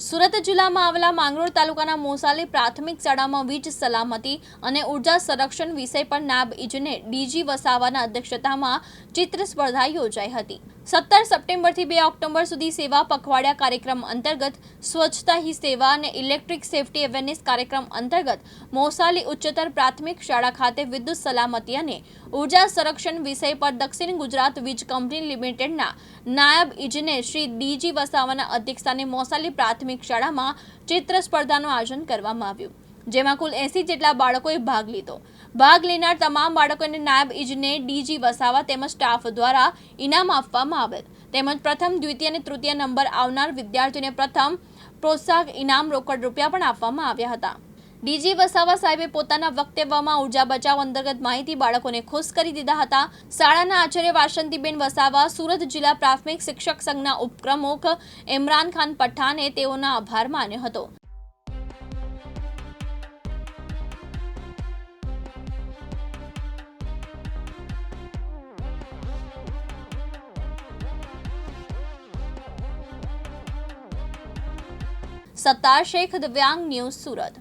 સુરત જિલ્લામાં આવેલા માંગરોળ તાલુકાના મોસાલી પ્રાથમિક શાળામાં વીજ સલામતી અને ઊર્જા સંરક્ષણ વિષય પર નાબ ઇજનેર ડીજી વસાવાના અધ્યક્ષતામાં ચિત્ર સ્પર્ધા યોજાઈ હતી. સત્તર સપ્ટેમ્બરથી બે ઓક્ટોબર સુધી સેવા પખવાડિયા કાર્યક્રમ અંતર્ગત સ્વચ્છતા હી સેવા અને ઇલેક્ટ્રિક સેફટી અવેરનેસ કાર્યક્રમ અંતર્ગત મોસાલી ઉચ્ચતર પ્રાથમિક શાળા ખાતે વિદ્યુત સલામતી અને ઊર્જા સંરક્ષણ વિષય પર દક્ષિણ ગુજરાત વીજ કંપની લિમિટેડના નાયબ ઇજનેર શ્રી ડીજી વસાવાના અધ્યક્ષસ્થાને મોસાલી પ્રાથમિક શાળામાં ચિત્ર સ્પર્ધાનું આયોજન કરવામાં આવ્યું, જેમાં કુલ એસી જેટલા બાળકોએ ભાગ લીધો. ભાગ લેનાર તમામ બાળકોને નાયબ ઇજનેર, ડીજી વસાવા તેમજ સ્ટાફ દ્વારા ઇનામ આપવામાં આવેલ. તેમજ પ્રથમ, દ્વિતીય અને તૃતીય નંબર આવનાર વિદ્યાર્થીઓને પ્રથમ પ્રોત્સાહક ઇનામ રોકડ રૂપિયા પણ આપવામાં આવ્યા હતા. ડીજી વસાવા સાહેબે પોતાના વક્તવ્યમાં ઊર્જા બચાવ અંતર્ગત માહિતી બાળકોને ખુશ કરી દીધા હતા. શાળાના આચાર્ય વાસંતીબેન વસાવા, સુરત જિલ્લા પ્રાથમિક શિક્ષક સંઘના ઉપપ્રમુખ ઇમરાન ખાન પઠાને તેઓના આભાર માન્યો હતો. સત્તાર શેખ દિવ્યાંગ ન્યૂઝ સુરત.